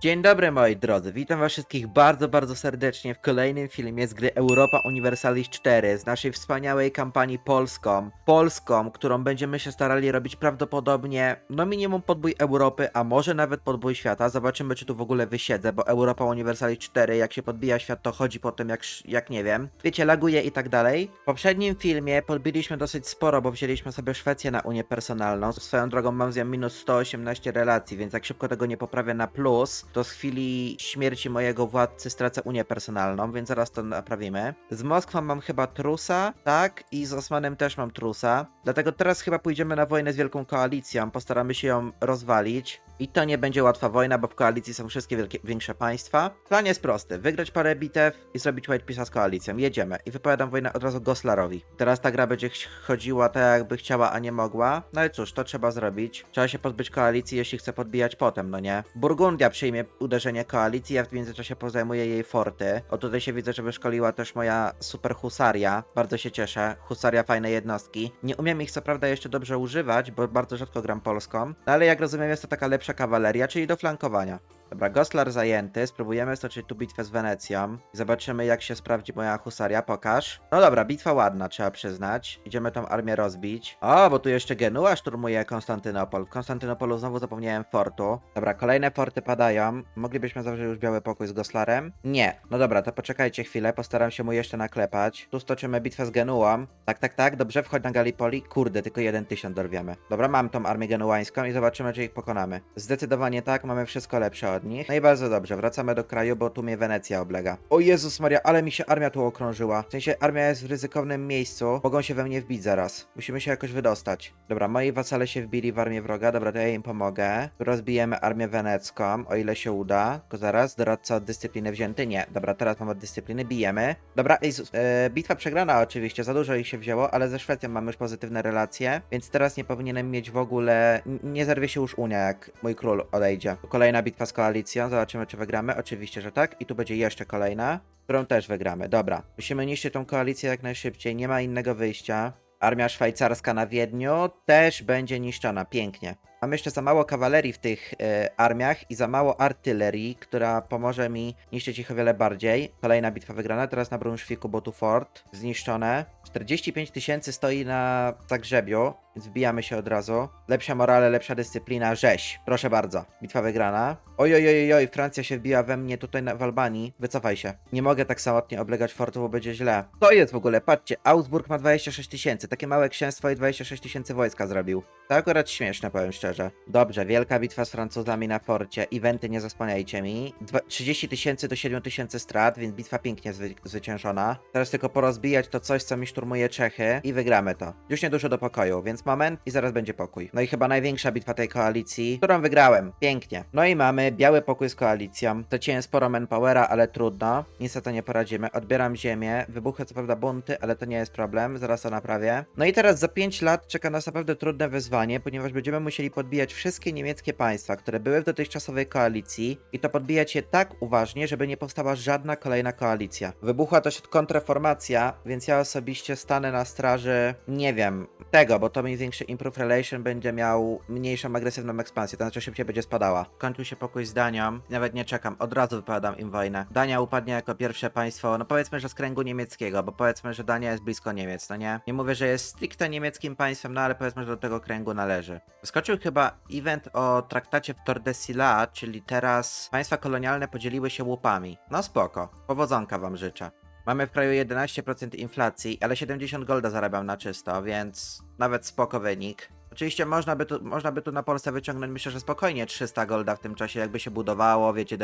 Dzień dobry moi drodzy, witam was wszystkich bardzo, bardzo serdecznie w kolejnym filmie z gry Europa Universalis 4 z naszej wspaniałej kampanii polską. Polską, którą będziemy się starali robić prawdopodobnie, no minimum podbój Europy, a może nawet podbój świata. Zobaczymy czy tu w ogóle wysiedzę, bo Europa Universalis 4 jak się podbija świat to chodzi potem jak, sz- jak nie wiem. Wiecie, laguje i tak dalej. W poprzednim filmie podbiliśmy dosyć sporo, bo wzięliśmy sobie Szwecję na unię personalną. Swoją drogą mam z nią minus 118 relacji, więc jak szybko tego nie poprawię na plus, to z chwili śmierci mojego władcy stracę unię personalną, więc zaraz to naprawimy. Z Moskwą mam chyba trusa, tak? I z Osmanem też mam trusa. Dlatego teraz chyba pójdziemy na wojnę z Wielką Koalicją, postaramy się ją rozwalić. I to nie będzie łatwa wojna, bo w koalicji są wszystkie wielkie, większe państwa. Plan jest prosty: wygrać parę bitew i zrobić White Peace'a z koalicją. Jedziemy. I wypowiadam wojnę od razu Goslarowi. Teraz ta gra będzie ch- chodziła tak, jakby chciała, a nie mogła. No i cóż, to trzeba zrobić. Trzeba się pozbyć koalicji, jeśli chce podbijać potem, no nie? Burgundia przyjmie uderzenie koalicji, ja w międzyczasie pozajmuję jej forty. O tutaj się widzę, że wyszkoliła też moja super husaria. Bardzo się cieszę. Husaria fajne jednostki. Nie umiem ich co prawda jeszcze dobrze używać, bo bardzo rzadko gram polską. No ale jak rozumiem, jest to taka lepsza kawaleria, czyli do flankowania. Dobra, Goslar zajęty, spróbujemy stoczyć tu bitwę z Wenecją. Zobaczymy jak się sprawdzi moja husaria, pokaż. No dobra, bitwa ładna, trzeba przyznać. Idziemy tą armię rozbić. O, bo tu jeszcze Genua szturmuje Konstantynopol. W Konstantynopolu znowu zapomniałem fortu. Dobra, kolejne forty padają. Moglibyśmy zawrzeć już biały pokój z Goslarem? Nie. No dobra, to poczekajcie chwilę, postaram się mu jeszcze naklepać. Tu stoczymy bitwę z Genuą. Tak, tak, tak, dobrze, wchodź na Gallipoli. Kurde, tylko jeden tysiąc dorwiemy. Dobra, mam tą armię genuańską i zobaczymy, czy ich pokonamy. Zdecydowanie tak, mamy wszystko lepsze od nich. No i bardzo dobrze, wracamy do kraju, bo tu mnie Wenecja oblega. O Jezus Maria, ale mi się armia tu okrążyła. W sensie armia jest w ryzykownym miejscu, mogą się we mnie wbić zaraz. Musimy się jakoś wydostać. Dobra, moi wasale się wbili w armię wroga, dobra, to ja im pomogę. Rozbijemy armię wenecką, o ile się uda. Tylko zaraz, doradca od dyscypliny wzięty? Nie. Dobra, teraz mam od dyscypliny, bijemy. Dobra, Jezus, e, bitwa przegrana oczywiście, za dużo ich się wzięło, ale ze Szwecją mamy już pozytywne relacje, więc teraz nie powinienem mieć w ogóle... Nie zerwie się już Unia, jak mój król odejdzie. Kolejna bitwa z koalicją, zobaczymy czy wygramy. Oczywiście, że tak. I tu będzie jeszcze kolejna, którą też wygramy. Dobra, musimy niszczyć tą koalicję jak najszybciej, nie ma innego wyjścia. Armia szwajcarska na Wiedniu też będzie niszczona, pięknie. Mam jeszcze za mało kawalerii w tych e, armiach i za mało artylerii, która pomoże mi niszczyć ich o wiele bardziej. Kolejna bitwa wygrana, teraz na Brunszwiku, bo tu fort zniszczone. 45 tysięcy stoi na Zagrzebiu, więc wbijamy się od razu. Lepsza morale, lepsza dyscyplina, rzeź. Proszę bardzo, bitwa wygrana. Oj, oj, oj, oj, Francja się wbiła we mnie tutaj na, w Albanii. Wycofaj się. Nie mogę tak samotnie oblegać fortu, bo będzie źle. To jest w ogóle, patrzcie, Augsburg ma 26 tysięcy. Takie małe księstwo i 26 tysięcy wojska zrobił. To akurat śmieszne, powiem szczerze. Dobrze, wielka bitwa z Francuzami na forcie. Eventy nie zasłaniajcie mi. Dwa, 30 tysięcy do 7 tysięcy strat, więc bitwa pięknie zwy, zwyciężona. Teraz tylko porozbijać to coś, co mi szturmuje Czechy i wygramy to. Już niedużo do pokoju, więc moment i zaraz będzie pokój. No i chyba największa bitwa tej koalicji, którą wygrałem. Pięknie. No i mamy biały pokój z koalicją. Straciłem sporo manpowera, ale trudno. Niestety nie poradzimy. Odbieram ziemię. Wybuchły co prawda bunty, ale to nie jest problem. Zaraz to naprawię. No i teraz za 5 lat czeka nas naprawdę trudne wyzwanie, ponieważ będziemy musieli podbijać wszystkie niemieckie państwa, które były w dotychczasowej koalicji i to podbijać je tak uważnie, żeby nie powstała żadna kolejna koalicja. Wybuchła też kontrreformacja, więc ja osobiście stanę na straży, nie wiem, tego, bo to mi większy improve relation będzie miał mniejszą agresywną ekspansję, to znaczy szybciej będzie spadała. Kończył się pokój z Danią, nawet nie czekam, od razu wypowiadam im wojnę. Dania upadnie jako pierwsze państwo, no powiedzmy, że z kręgu niemieckiego, bo powiedzmy, że Dania jest blisko Niemiec, no nie? Nie mówię, że jest stricte niemieckim państwem, no ale powiedzmy, że do tego kręgu należy. Skoczył chyba event o traktacie w Tordesillas, czyli teraz państwa kolonialne podzieliły się łupami. No spoko, powodzonka wam życzę. Mamy w kraju 11% inflacji, ale 70 golda zarabiam na czysto, więc nawet spoko wynik. Oczywiście można by, tu, można by tu na Polsce wyciągnąć, myślę, że spokojnie 300 golda w tym czasie, jakby się budowało, wiecie,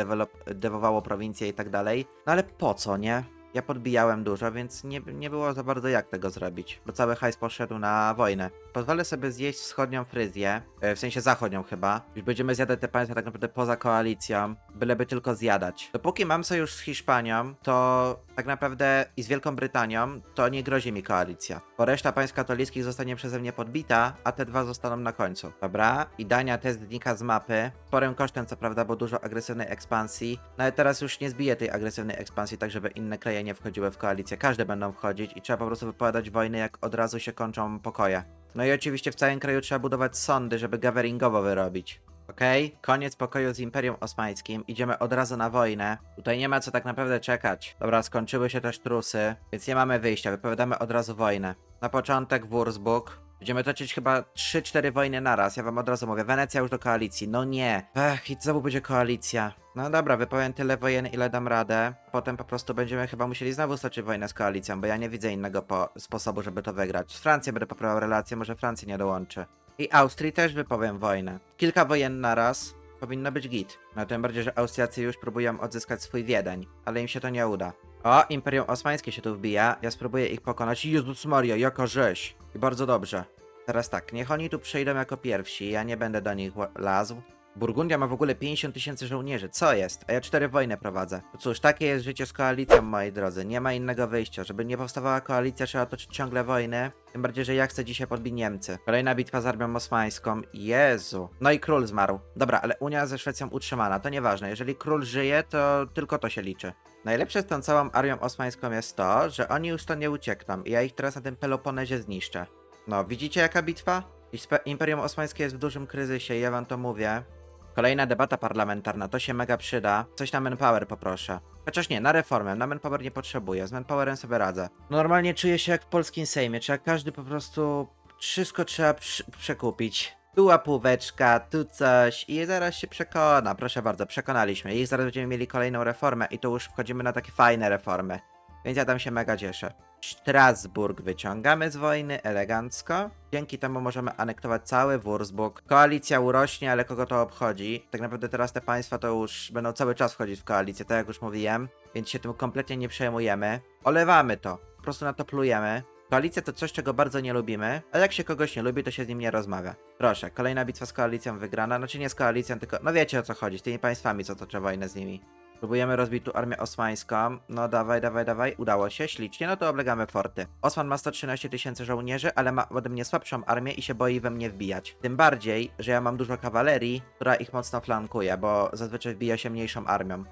dewowało prowincje i tak dalej. No ale po co, nie? Ja podbijałem dużo, więc nie, nie było za bardzo jak tego zrobić, bo cały hajs poszedł na wojnę. Pozwolę sobie zjeść wschodnią Fryzję, e, w sensie zachodnią chyba. Już będziemy zjadać te państwa tak naprawdę poza koalicją, byleby tylko zjadać. Dopóki mam sojusz z Hiszpanią, to tak naprawdę i z Wielką Brytanią, to nie grozi mi koalicja. Bo reszta państw katolickich zostanie przeze mnie podbita, a te dwa zostaną na końcu. Dobra, i Dania test znika z mapy. Sporym kosztem co prawda, bo dużo agresywnej ekspansji. No ale teraz już nie zbiję tej agresywnej ekspansji, tak żeby inne kraje nie wchodziły w koalicję. Każde będą wchodzić i trzeba po prostu wypowiadać wojny, jak od razu się kończą pokoje. No i oczywiście w całym kraju trzeba budować sądy, żeby gaveringowo wyrobić. Ok, Okej, koniec pokoju z Imperium Osmańskim. Idziemy od razu na wojnę. Tutaj nie ma co tak naprawdę czekać. Dobra, skończyły się też trusy, więc nie mamy wyjścia. Wypowiadamy od razu wojnę. Na początek Wurzburg. Będziemy toczyć chyba 3-4 wojny naraz. Ja wam od razu mówię. Wenecja już do koalicji. No nie. Ech, i znowu będzie koalicja. No dobra, wypowiem tyle wojen, ile dam radę. Potem po prostu będziemy chyba musieli znowu stoczyć wojnę z koalicją, bo ja nie widzę innego po sposobu, żeby to wygrać. Z Francją będę poprawiał relacje, może Francji nie dołączy. I Austrii też wypowiem wojnę. Kilka wojen naraz. Powinno być git. No tym bardziej, że Austriacy już próbują odzyskać swój Wiedeń, ale im się to nie uda. O, Imperium Osmańskie się tu wbija. Ja spróbuję ich pokonać. Jezus Maria, jaka rzeź. I bardzo dobrze. Teraz tak, niech oni tu przejdą jako pierwsi. Ja nie będę do nich lazł. Burgundia ma w ogóle 50 tysięcy żołnierzy. Co jest? A ja cztery wojny prowadzę. No cóż, takie jest życie z koalicją, moi drodzy. Nie ma innego wyjścia. Żeby nie powstawała koalicja, trzeba toczyć ciągle wojny. Tym bardziej, że ja chcę dzisiaj podbić Niemcy. Kolejna bitwa z armią osmańską. Jezu. No i król zmarł. Dobra, ale Unia ze Szwecją utrzymana. To nieważne. Jeżeli król żyje, to tylko to się liczy. Najlepsze z tą całą armią osmańską jest to, że oni już to nie uciekną i ja ich teraz na tym Peloponezie zniszczę. No, widzicie jaka bitwa? Imperium Osmańskie jest w dużym kryzysie, ja wam to mówię. Kolejna debata parlamentarna, to się mega przyda. Coś na manpower poproszę. Chociaż nie, na reformę, na manpower nie potrzebuję, z manpowerem sobie radzę. Normalnie czuję się jak w polskim Sejmie, trzeba każdy po prostu... Wszystko trzeba przekupić. Tu łapóweczka, tu coś i zaraz się przekona, proszę bardzo, przekonaliśmy. I zaraz będziemy mieli kolejną reformę i to już wchodzimy na takie fajne reformy. Więc ja tam się mega cieszę. Strasburg wyciągamy z wojny elegancko. Dzięki temu możemy anektować cały Wurzburg. Koalicja urośnie, ale kogo to obchodzi? Tak naprawdę teraz te państwa to już będą cały czas wchodzić w koalicję, tak jak już mówiłem. Więc się tym kompletnie nie przejmujemy. Olewamy to. Po prostu na to plujemy. Koalicja to coś, czego bardzo nie lubimy, a jak się kogoś nie lubi, to się z nim nie rozmawia. Proszę, kolejna bitwa z koalicją wygrana. Znaczy nie z koalicją, tylko no wiecie o co chodzi, z tymi państwami, co toczę wojnę z nimi. Próbujemy rozbić tu armię osmańską. No dawaj, dawaj, dawaj. Udało się, ślicznie. No to oblegamy forty. Osman ma 113 tysięcy żołnierzy, ale ma ode mnie słabszą armię i się boi we mnie wbijać. Tym bardziej, że ja mam dużo kawalerii, która ich mocno flankuje, bo zazwyczaj wbija się mniejszą armią.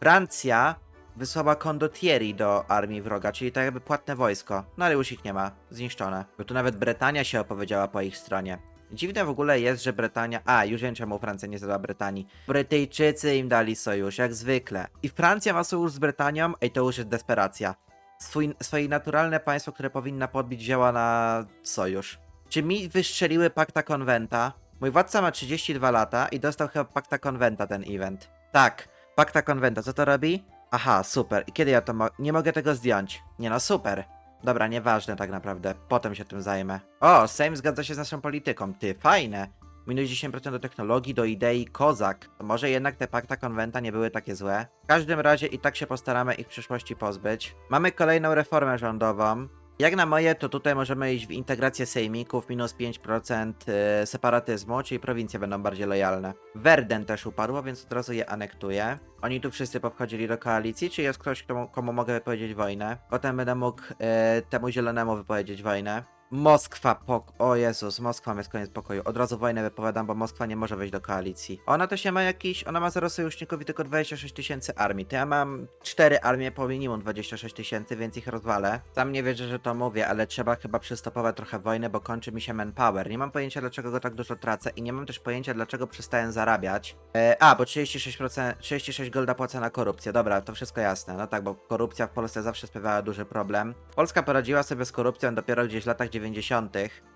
Francja wysłała kondottieri do armii wroga, czyli tak jakby płatne wojsko. No ale już ich nie ma. Zniszczone. Bo tu nawet Bretania się opowiedziała po ich stronie. Dziwne w ogóle jest, że Bretania. A, już wiem czemu Francja nie zadała Brytanii. Brytyjczycy im dali sojusz, jak zwykle. I Francja ma sojusz z Brytanią, ej, to już jest desperacja. Swój, swoje naturalne państwo, które powinna podbić, działa na sojusz. Czy mi wystrzeliły pakta konwenta? Mój władca ma 32 lata i dostał chyba pakta konwenta ten event. Tak, pakta konwenta, co to robi? Aha, super. I kiedy ja to mo- Nie mogę tego zdjąć. Nie no, super. Dobra, nieważne tak naprawdę. Potem się tym zajmę. O, Sejm zgadza się z naszą polityką. Ty, fajne. Minus 10% do technologii, do idei, kozak. Może jednak te pakta konwenta nie były takie złe. W każdym razie i tak się postaramy ich w przyszłości pozbyć. Mamy kolejną reformę rządową. Jak na moje, to tutaj możemy iść w integrację sejmików, minus 5% y, separatyzmu, czyli prowincje będą bardziej lojalne. Werden też upadło, więc od razu je anektuję. Oni tu wszyscy powchodzili do koalicji, czy jest ktoś, komu, komu mogę wypowiedzieć wojnę? Potem będę mógł y, temu zielonemu wypowiedzieć wojnę. Moskwa, pok... O Jezus, Moskwa jest koniec pokoju. Od razu wojnę wypowiadam, bo Moskwa nie może wejść do koalicji. Ona też nie ma jakiś... Ona ma zero sojuszników i tylko 26 tysięcy armii. To ja mam cztery armie po minimum 26 tysięcy, więc ich rozwalę. Sam nie wierzę, że to mówię, ale trzeba chyba przystopować trochę wojnę, bo kończy mi się manpower. Nie mam pojęcia, dlaczego go tak dużo tracę i nie mam też pojęcia, dlaczego przestałem zarabiać. E, a, bo 36%, 36 golda płacę na korupcję. Dobra, to wszystko jasne. No tak, bo korupcja w Polsce zawsze sprawiała duży problem. Polska poradziła sobie z korupcją dopiero gdzieś w latach 90.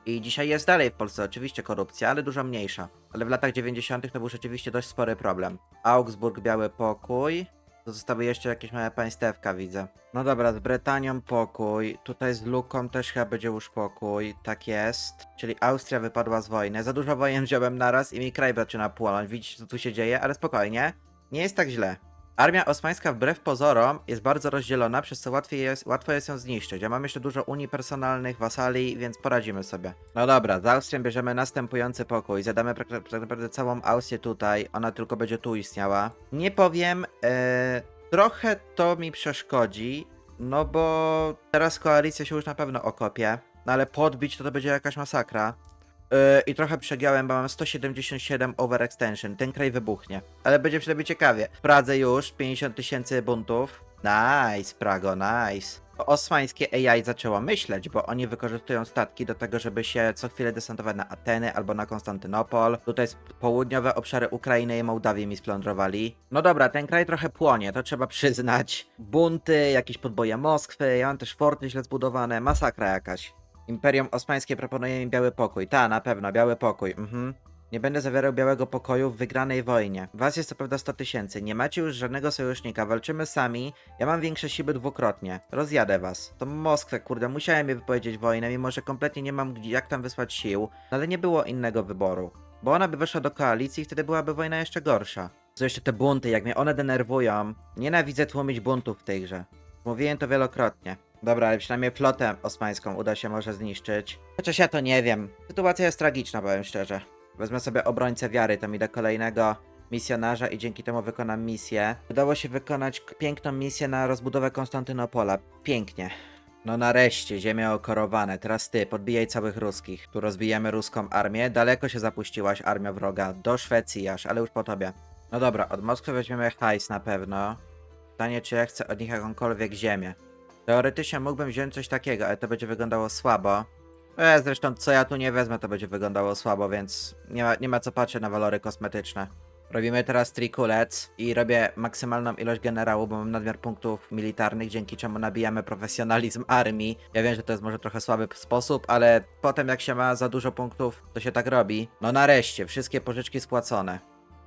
i dzisiaj jest dalej w Polsce oczywiście korupcja, ale dużo mniejsza. Ale w latach 90. to był rzeczywiście dość spory problem. Augsburg, Biały Pokój. Zostały jeszcze jakieś małe państewka, widzę. No dobra, z Brytanią pokój. Tutaj z Luką też chyba będzie już pokój. Tak jest. Czyli Austria wypadła z wojny. Za dużo wojen wziąłem naraz i mi kraj zaczyna płonąć. Widzicie, co tu się dzieje? Ale spokojnie. Nie jest tak źle. Armia osmańska wbrew pozorom jest bardzo rozdzielona, przez co łatwiej jest, łatwo jest ją zniszczyć. Ja mam jeszcze dużo unii personalnych, wasali, więc poradzimy sobie. No dobra, z Austrią bierzemy następujący pokój. Zadamy tak naprawdę całą Austrię tutaj, ona tylko będzie tu istniała. Nie powiem, e, trochę to mi przeszkodzi, no bo teraz koalicja się już na pewno okopie, no ale podbić to to będzie jakaś masakra. Yy, I trochę przegiąłem, bo mam 177 overextension. Ten kraj wybuchnie. Ale będzie przynajmniej ciekawie. W Pradze już 50 tysięcy buntów. Nice, Prago, nice. osmańskie AI zaczęło myśleć, bo oni wykorzystują statki do tego, żeby się co chwilę desantować na Ateny albo na Konstantynopol. Tutaj południowe obszary Ukrainy i Mołdawii mi splądrowali. No dobra, ten kraj trochę płonie, to trzeba przyznać. Bunty, jakieś podboje Moskwy, ja mam też forty źle zbudowane, masakra jakaś. Imperium Osmańskie proponuje mi biały pokój. Ta, na pewno, biały pokój. Mhm. Nie będę zawierał białego pokoju w wygranej wojnie. Was jest co prawda 100 tysięcy. Nie macie już żadnego sojusznika. Walczymy sami. Ja mam większe siły dwukrotnie. Rozjadę was. To Moskwę, kurde, musiałem jej wypowiedzieć wojnę, mimo że kompletnie nie mam gdzie, jak tam wysłać sił. No ale nie było innego wyboru. Bo ona by weszła do koalicji i wtedy byłaby wojna jeszcze gorsza. Co jeszcze te bunty, jak mnie one denerwują. Nienawidzę tłumić buntów w tej grze. Mówiłem to wielokrotnie. Dobra, ale przynajmniej flotę osmańską uda się może zniszczyć. Chociaż ja to nie wiem. Sytuacja jest tragiczna, powiem szczerze. Wezmę sobie obrońcę wiary, tam idę kolejnego misjonarza i dzięki temu wykonam misję. Udało się wykonać piękną misję na rozbudowę Konstantynopola. Pięknie. No nareszcie, ziemie okorowane. Teraz ty, podbijaj całych ruskich. Tu rozbijemy ruską armię. Daleko się zapuściłaś, armia wroga. Do Szwecji aż, ale już po tobie. No dobra, od Moskwy weźmiemy hajs na pewno. Pytanie, czy ja chcę od nich jakąkolwiek ziemię. Teoretycznie mógłbym wziąć coś takiego, ale to będzie wyglądało słabo. E, zresztą co ja tu nie wezmę, to będzie wyglądało słabo, więc nie ma, nie ma co patrzeć na walory kosmetyczne. Robimy teraz trikulec i robię maksymalną ilość generałów, bo mam nadmiar punktów militarnych, dzięki czemu nabijamy profesjonalizm armii. Ja wiem, że to jest może trochę słaby sposób, ale potem jak się ma za dużo punktów, to się tak robi. No nareszcie, wszystkie pożyczki spłacone.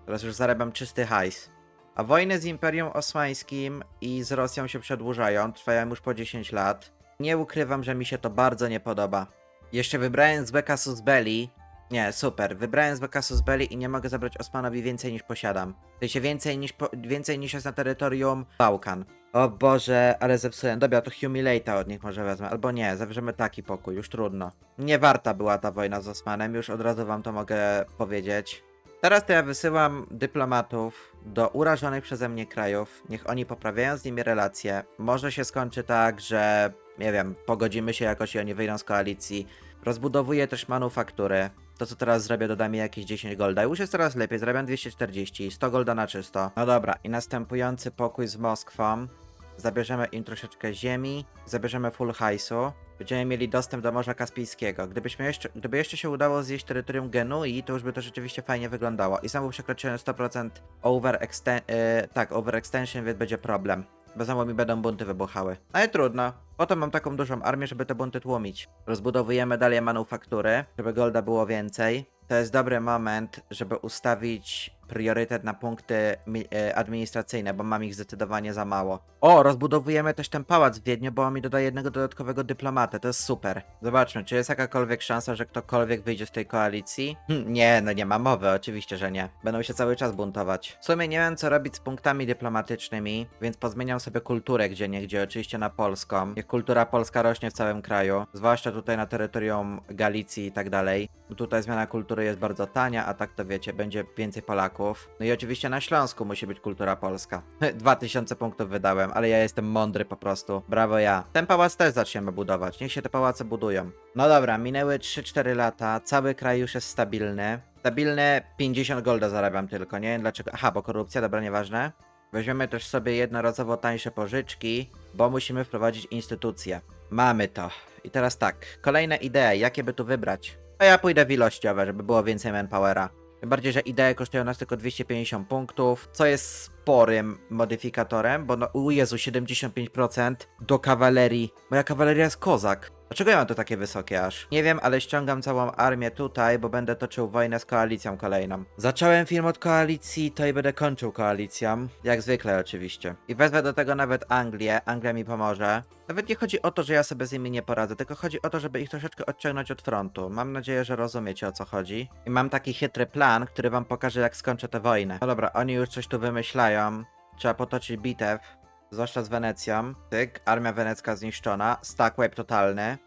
Teraz już zarabiam czysty hajs. A wojny z Imperium Osmańskim i z Rosją się przedłużają, trwają już po 10 lat. Nie ukrywam, że mi się to bardzo nie podoba. Jeszcze wybrałem z Casus Belli. Nie, super. Wybrałem z Casus Belli i nie mogę zabrać Osmanowi więcej niż posiadam. W sensie więcej niż, po, więcej niż jest na terytorium Bałkan. O Boże, ale zepsułem. Dobra, to Humiliata od nich może wezmę. Albo nie, zabierzemy taki pokój, już trudno. Nie warta była ta wojna z Osmanem, już od razu wam to mogę powiedzieć. Teraz to ja wysyłam dyplomatów do urażonych przeze mnie krajów. Niech oni poprawiają z nimi relacje. Może się skończy tak, że nie wiem, pogodzimy się jakoś i oni wyjdą z koalicji. Rozbudowuję też manufaktury. To co teraz zrobię, doda mi jakieś 10 golda. Już jest coraz lepiej, zarabiam 240, 100 golda na czysto. No dobra, i następujący pokój z Moskwą. Zabierzemy im troszeczkę ziemi, zabierzemy full hajsu. Będziemy mieli dostęp do Morza Kaspijskiego. Gdybyśmy jeszcze, gdyby jeszcze się udało zjeść terytorium Genui, to już by to rzeczywiście fajnie wyglądało. I znowu przekroczyłem 100% overexten- yy, tak, overextension, więc będzie problem. Bo znowu mi będą bunty wybuchały. Ale trudno. Oto mam taką dużą armię, żeby te bunty tłumić. Rozbudowujemy dalej manufaktury, żeby golda było więcej. To jest dobry moment, żeby ustawić priorytet na punkty e, administracyjne, bo mam ich zdecydowanie za mało. O, rozbudowujemy też ten pałac w Wiedniu, bo mi doda jednego dodatkowego dyplomatę, to jest super. Zobaczmy, czy jest jakakolwiek szansa, że ktokolwiek wyjdzie z tej koalicji? Hm, nie, no nie ma mowy, oczywiście, że nie. Będą się cały czas buntować. W sumie nie wiem, co robić z punktami dyplomatycznymi, więc pozmieniam sobie kulturę gdzie niegdzie, oczywiście na polską. Niech kultura polska rośnie w całym kraju, zwłaszcza tutaj na terytorium Galicji i tak dalej. Tutaj zmiana kultury jest bardzo tania, a tak to wiecie, będzie więcej Polaków. No i oczywiście na Śląsku musi być kultura polska. 2000 punktów wydałem, ale ja jestem mądry po prostu. Brawo ja. Ten pałac też zaczniemy budować. Niech się te pałace budują. No dobra, minęły 3-4 lata, cały kraj już jest stabilny. Stabilne 50 golda zarabiam tylko, nie wiem dlaczego. Aha, bo korupcja, dobra, nieważne. Weźmiemy też sobie jednorazowo tańsze pożyczki, bo musimy wprowadzić instytucje. Mamy to. I teraz tak, kolejne idee, jakie by tu wybrać? A ja pójdę w ilościowe, żeby było więcej manpowera. Tym bardziej, że idee kosztują nas tylko 250 punktów, co jest sporym modyfikatorem, bo no, u Jezu, 75% do kawalerii. Moja kawaleria jest kozak. Dlaczego ja mam to takie wysokie aż? Nie wiem, ale ściągam całą armię tutaj, bo będę toczył wojnę z koalicją kolejną. Zacząłem film od koalicji, to i będę kończył koalicją. Jak zwykle oczywiście. I wezmę do tego nawet Anglię, Anglia mi pomoże. Nawet nie chodzi o to, że ja sobie z nimi nie poradzę, tylko chodzi o to, żeby ich troszeczkę odciągnąć od frontu. Mam nadzieję, że rozumiecie o co chodzi. I mam taki chytry plan, który wam pokaże jak skończę tę wojnę. No dobra, oni już coś tu wymyślają. Trzeba potoczyć bitew. Zwłaszcza z Wenecją. Tyk, armia wenecka zniszczona. Stack wipe totalny.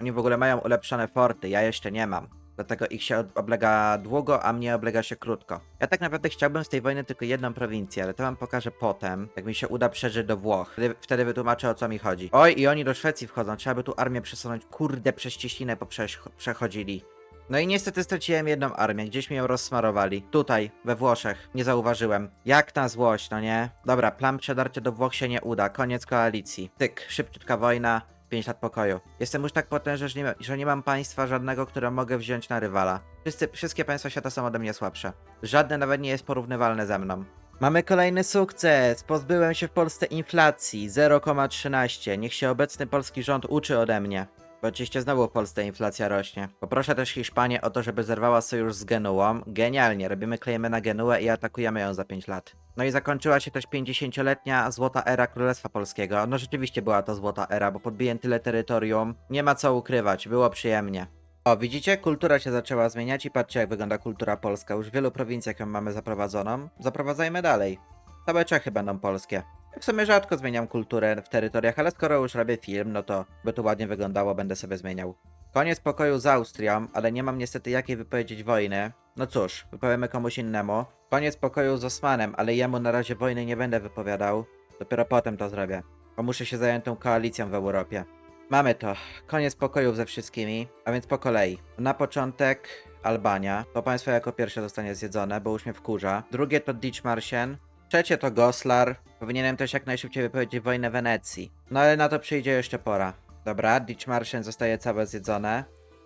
Oni w ogóle mają ulepszone forty, ja jeszcze nie mam. Dlatego ich się oblega długo, a mnie oblega się krótko. Ja tak naprawdę chciałbym z tej wojny tylko jedną prowincję, ale to wam pokażę potem, jak mi się uda przeżyć do Włoch. Wtedy, wtedy wytłumaczę o co mi chodzi. Oj, i oni do Szwecji wchodzą, trzeba by tu armię przesunąć. Kurde, przez cieśninę poprzesz- przechodzili. No i niestety straciłem jedną armię, gdzieś mi ją rozsmarowali. Tutaj, we Włoszech. Nie zauważyłem. Jak na złość, no nie? Dobra, plan przedarcia do Włoch się nie uda. Koniec koalicji. Tyk, szybciutka wojna. 5 lat pokoju. Jestem już tak potężny, że nie, że nie mam państwa żadnego, które mogę wziąć na rywala. Wszyscy, wszystkie państwa świata są ode mnie słabsze. Żadne nawet nie jest porównywalne ze mną. Mamy kolejny sukces! Pozbyłem się w Polsce inflacji 0,13. Niech się obecny polski rząd uczy ode mnie. Bo oczywiście znowu w Polsce inflacja rośnie. Poproszę też Hiszpanię o to, żeby zerwała sojusz z Genuą. Genialnie, robimy klejmy na Genuę i atakujemy ją za 5 lat. No i zakończyła się też 50-letnia złota era Królestwa Polskiego. No rzeczywiście była to złota era, bo podbiłem tyle terytorium. Nie ma co ukrywać, było przyjemnie. O, widzicie? Kultura się zaczęła zmieniać i patrzcie jak wygląda kultura polska. Już w wielu prowincjach ją mamy zaprowadzoną. Zaprowadzajmy dalej. Całe Czechy będą polskie. W sumie rzadko zmieniam kulturę w terytoriach, ale skoro już robię film, no to by to ładnie wyglądało, będę sobie zmieniał. Koniec pokoju z Austrią, ale nie mam niestety jakiej wypowiedzieć wojny. No cóż, wypowiemy komuś innemu. Koniec pokoju z Osmanem, ale jemu na razie wojny nie będę wypowiadał. Dopiero potem to zrobię. Bo muszę się zająć tą koalicją w Europie. Mamy to. Koniec pokojów ze wszystkimi, a więc po kolei. Na początek Albania. To państwo jako pierwsze zostanie zjedzone, bo już mnie wkurza. Drugie to Ditchmarschen. Trzecie to Goslar. Powinienem też jak najszybciej wypowiedzieć wojnę Wenecji. No ale na to przyjdzie jeszcze pora. Dobra, Ditchmarschen zostaje całe zjedzone.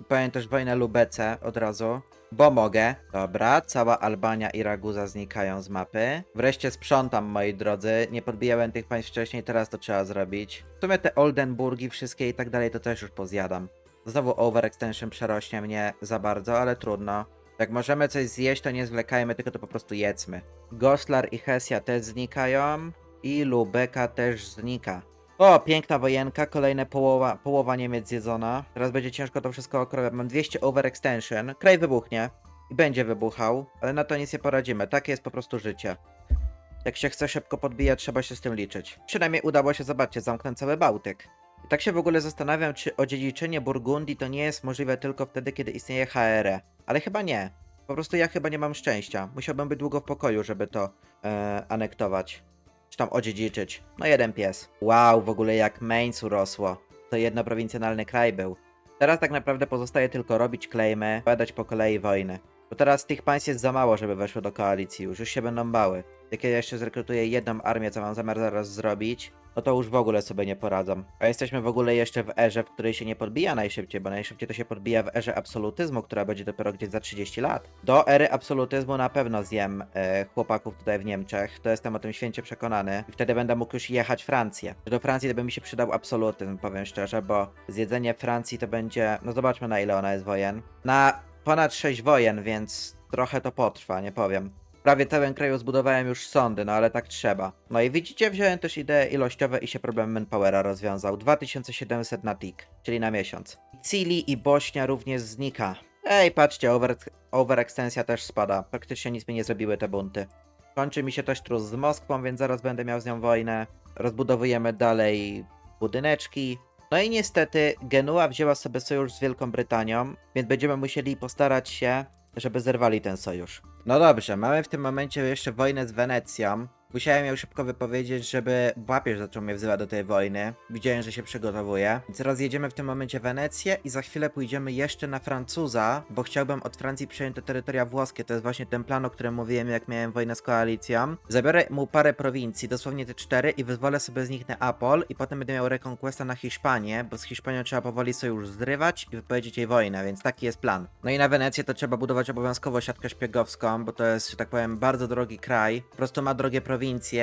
Powiem też wojnę Lubece od razu. Bo mogę. Dobra, cała Albania i Raguza znikają z mapy. Wreszcie sprzątam, moi drodzy. Nie podbijałem tych państw wcześniej, teraz to trzeba zrobić. W sumie te Oldenburgi wszystkie i tak dalej to też już pozjadam. Znowu overextension przerośnie mnie za bardzo, ale trudno. Jak możemy coś zjeść, to nie zwlekajmy, tylko to po prostu jedzmy. Goslar i Hesja też znikają. I Lubeka też znika. O, piękna wojenka, kolejne połowa, połowa Niemiec zjedzona. Teraz będzie ciężko to wszystko okrowiać. Mam 200 overextension. Kraj wybuchnie. I będzie wybuchał, ale na to nic nie poradzimy. Takie jest po prostu życie. Jak się chce szybko podbijać, trzeba się z tym liczyć. Przynajmniej udało się, zobaczcie, zamknąć cały Bałtyk. Tak się w ogóle zastanawiam, czy odziedziczenie Burgundii to nie jest możliwe tylko wtedy, kiedy istnieje HRE. Ale chyba nie. Po prostu ja chyba nie mam szczęścia. Musiałbym być długo w pokoju, żeby to e, anektować. Czy tam odziedziczyć. No jeden pies. Wow, w ogóle jak Mainz urosło. To jednoprowincjonalny kraj był. Teraz tak naprawdę pozostaje tylko robić klejmy, badać po kolei wojny. Bo teraz tych państw jest za mało, żeby weszło do koalicji już, już się będą bały. Ja jeszcze zrekrutuję jedną armię, co mam zamiar zaraz zrobić, no to już w ogóle sobie nie poradzą. A jesteśmy w ogóle jeszcze w erze, w której się nie podbija najszybciej, bo najszybciej to się podbija w erze absolutyzmu, która będzie dopiero gdzieś za 30 lat. Do ery absolutyzmu na pewno zjem e, chłopaków tutaj w Niemczech, to jestem o tym święcie przekonany. I wtedy będę mógł już jechać Francję. Do Francji to by mi się przydał absolutyzm, powiem szczerze, bo zjedzenie Francji to będzie, no zobaczmy na ile ona jest wojen. Na ponad 6 wojen, więc trochę to potrwa, nie powiem. Prawie całym kraju zbudowałem już sądy, no ale tak trzeba. No i widzicie, wziąłem też idee ilościowe i się problem manpowera rozwiązał. 2700 na tik, czyli na miesiąc. Cili i Bośnia również znika. Ej, patrzcie, over, overextensja też spada. Praktycznie nic mi nie zrobiły te bunty. Kończy mi się też trus z Moskwą, więc zaraz będę miał z nią wojnę. Rozbudowujemy dalej budyneczki. No i niestety Genua wzięła sobie sojusz z Wielką Brytanią, więc będziemy musieli postarać się, żeby zerwali ten sojusz. No dobrze, mamy w tym momencie jeszcze wojnę z Wenecją. Musiałem ją szybko wypowiedzieć, żeby papież zaczął mnie wzywać do tej wojny. Widziałem, że się przygotowuje. Teraz jedziemy w tym momencie Wenecję i za chwilę pójdziemy jeszcze na Francuza, bo chciałbym od Francji przejąć te terytoria włoskie. To jest właśnie ten plan, o którym mówiłem, jak miałem wojnę z koalicją. Zabiorę mu parę prowincji, dosłownie te cztery, i wyzwolę sobie z nich Neapol, i potem będę miał rekonquesta na Hiszpanię, bo z Hiszpanią trzeba powoli sojusz zrywać i wypowiedzieć jej wojnę, więc taki jest plan. No i na Wenecję to trzeba budować obowiązkowo siatkę szpiegowską, bo to jest, że tak powiem, bardzo drogi kraj. Po prostu ma drogie prowincje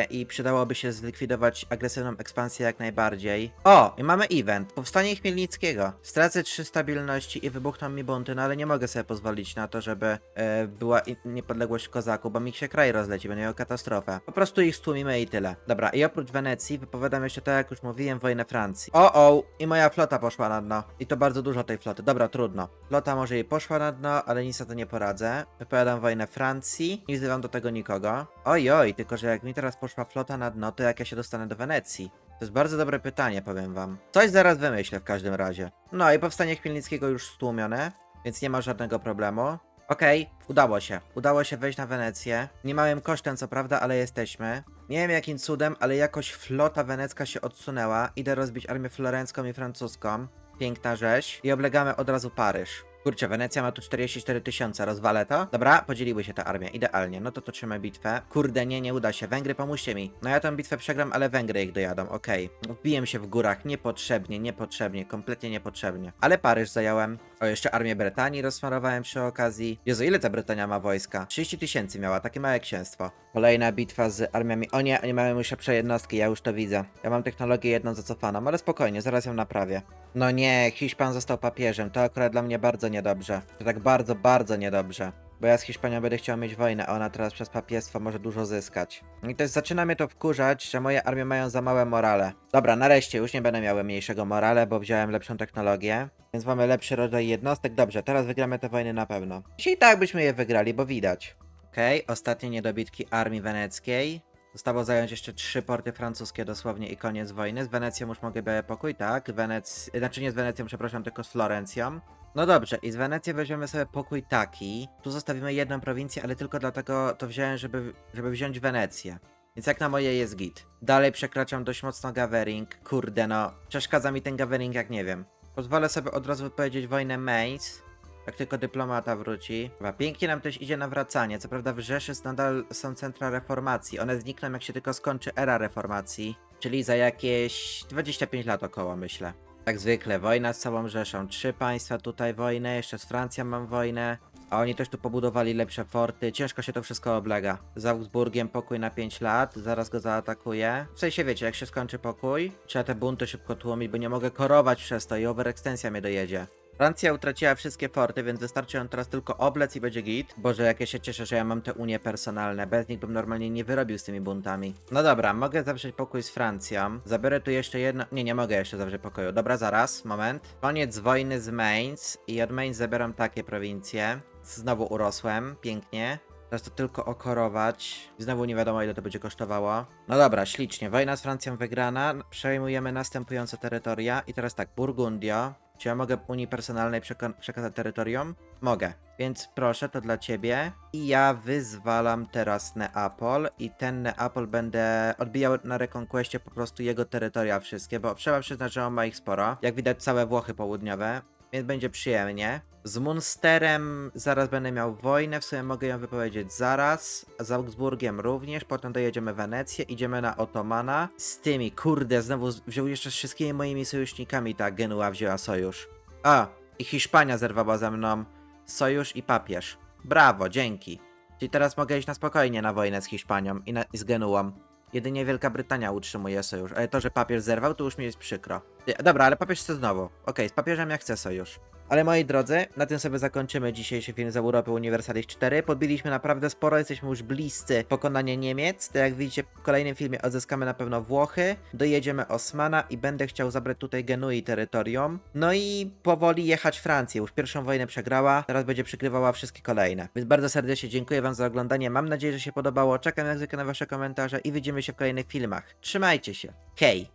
i przydałoby się zlikwidować agresywną ekspansję jak najbardziej. O, i mamy event. Powstanie Chmielnickiego. Stracę 3 stabilności i wybuchną mi bunty, no ale nie mogę sobie pozwolić na to, żeby e, była niepodległość kozaku, bo mi się kraj rozleci, będę miał katastrofę. Po prostu ich stłumimy i tyle. Dobra, i oprócz Wenecji wypowiadam jeszcze tak, jak już mówiłem, wojnę Francji. O, o, i moja flota poszła na dno. I to bardzo dużo tej floty. Dobra, trudno. Flota może jej poszła na dno, ale nic na to nie poradzę. Wypowiadam wojnę Francji. Nie wzywam do tego nikogo. Oj, oj, tylko że jak mi teraz poszła flota na dno, to jak ja się dostanę do Wenecji? To jest bardzo dobre pytanie, powiem wam. Coś zaraz wymyślę w każdym razie. No i powstanie Chmielnickiego już stłumione, więc nie ma żadnego problemu. Okej, udało się. Udało się wejść na Wenecję. Nie małym kosztem, co prawda, ale jesteśmy. Nie wiem jakim cudem, ale jakoś flota wenecka się odsunęła. Idę rozbić armię florencką i francuską. Piękna rzeź. I oblegamy od razu Paryż. Kurczę, Wenecja ma tu 44 tysiące, rozwalę to? Dobra, podzieliły się te armie, idealnie. No to toczymy bitwę. Kurde, nie, nie uda się. Węgry, pomóżcie mi. No ja tę bitwę przegram, ale Węgry ich dojadą, okej. Wbiję się w górach, niepotrzebnie, niepotrzebnie, kompletnie niepotrzebnie. Ale Paryż zająłem. O, jeszcze armię Brytanii rozsmarowałem przy okazji. Jezu, ile ta Brytania ma wojska? 30 tysięcy miała, takie małe księstwo. Kolejna bitwa z armiami. O nie, oni mają już lepsze jednostki, ja już to widzę. Ja mam technologię jedną zacofaną, ale spokojnie, zaraz ją naprawię. No nie, Hiszpan został papieżem. To akurat dla mnie bardzo niedobrze. To tak bardzo, bardzo niedobrze. Bo ja z Hiszpanią będę chciał mieć wojnę, a ona teraz przez papiestwo może dużo zyskać. I też zaczyna mnie to wkurzać, że moje armie mają za małe morale. Dobra, nareszcie już nie będę miał mniejszego morale, bo wziąłem lepszą technologię. Więc mamy lepszy rodzaj jednostek. Dobrze, teraz wygramy te wojny na pewno. Dzisiaj tak byśmy je wygrali, bo widać. Okej, ostatnie niedobitki armii weneckiej. Zostało zająć jeszcze trzy porty francuskie dosłownie i koniec wojny. Z Wenecją już mogę biorę pokój, tak? Wenec... Znaczy nie z Wenecją, przepraszam, tylko z Florencją. No dobrze, i z Wenecji weźmiemy sobie pokój taki. Tu zostawimy jedną prowincję, ale tylko dlatego to wziąłem, żeby, żeby wziąć Wenecję. Więc jak na moje jest git. Dalej przekraczam dość mocno Gavering. Kurde no, przeszkadza mi ten Gavering jak nie wiem. Pozwolę sobie od razu wypowiedzieć wojnę Mainz. Jak tylko dyplomata wróci. Chyba pięknie nam też idzie nawracanie. Co prawda w Rzeszy nadal są centra reformacji. One znikną jak się tylko skończy era reformacji. Czyli za jakieś 25 lat około myślę. Jak zwykle, wojna z całą Rzeszą. Trzy państwa tutaj wojnę, jeszcze z Francją mam wojnę. A oni też tu pobudowali lepsze forty. Ciężko się to wszystko oblega. Z Augsburgiem pokój na 5 lat, zaraz go zaatakuję. W sensie wiecie, jak się skończy pokój, trzeba te bunty szybko tłumić, bo nie mogę korować przez to i overextensja mnie dojedzie. Francja utraciła wszystkie forty, więc wystarczy ją teraz tylko oblec i będzie git. Boże, jak ja się cieszę, że ja mam te unie personalne. Bez nich bym normalnie nie wyrobił z tymi buntami. No dobra, mogę zawrzeć pokój z Francją. Zabiorę tu jeszcze jedno... Nie, nie mogę jeszcze zawrzeć pokoju. Dobra, zaraz, moment. Koniec wojny z Mainz i od Mainz zabieram takie prowincje. Znowu urosłem, pięknie. Teraz to tylko okorować. Znowu nie wiadomo ile to będzie kosztowało. No dobra, ślicznie. Wojna z Francją wygrana. Przejmujemy następujące terytoria. I teraz tak, Burgundio. Czy ja mogę Unii Personalnej przeka- przekazać terytorium? Mogę. Więc proszę, to dla ciebie. I ja wyzwalam teraz Neapol. I ten Neapol będę odbijał na rekonquestie po prostu jego terytoria wszystkie, bo trzeba przyznać, że on ma ich sporo. Jak widać całe Włochy południowe. Więc będzie przyjemnie. Z Munsterem zaraz będę miał wojnę, w sumie mogę ją wypowiedzieć zaraz. Z Augsburgiem również, potem dojedziemy Wenecję, idziemy na Otomana. Z tymi, kurde, znowu wziął jeszcze z wszystkimi moimi sojusznikami ta Genua wzięła sojusz. A, i Hiszpania zerwała ze mną sojusz i papież. Brawo, dzięki. Czyli teraz mogę iść na spokojnie na wojnę z Hiszpanią i, na, i z Genuą. Jedynie Wielka Brytania utrzymuje sojusz, ale to, że papież zerwał, to już mi jest przykro. Dobra, ale papież chce znowu. Okej, z papieżem ja chcę sojusz. Ale moi drodzy, na tym sobie zakończymy dzisiejszy film z Europy Universalis 4. Podbiliśmy naprawdę sporo, jesteśmy już bliscy pokonania Niemiec. To jak widzicie, w kolejnym filmie odzyskamy na pewno Włochy, dojedziemy Osmana i będę chciał zabrać tutaj Genui terytorium. No i powoli jechać Francję. Już pierwszą wojnę przegrała, teraz będzie przykrywała wszystkie kolejne. Więc bardzo serdecznie dziękuję wam za oglądanie. Mam nadzieję, że się podobało. Czekam jak zwykle na wasze komentarze i widzimy się w kolejnych filmach. Trzymajcie się. Hej!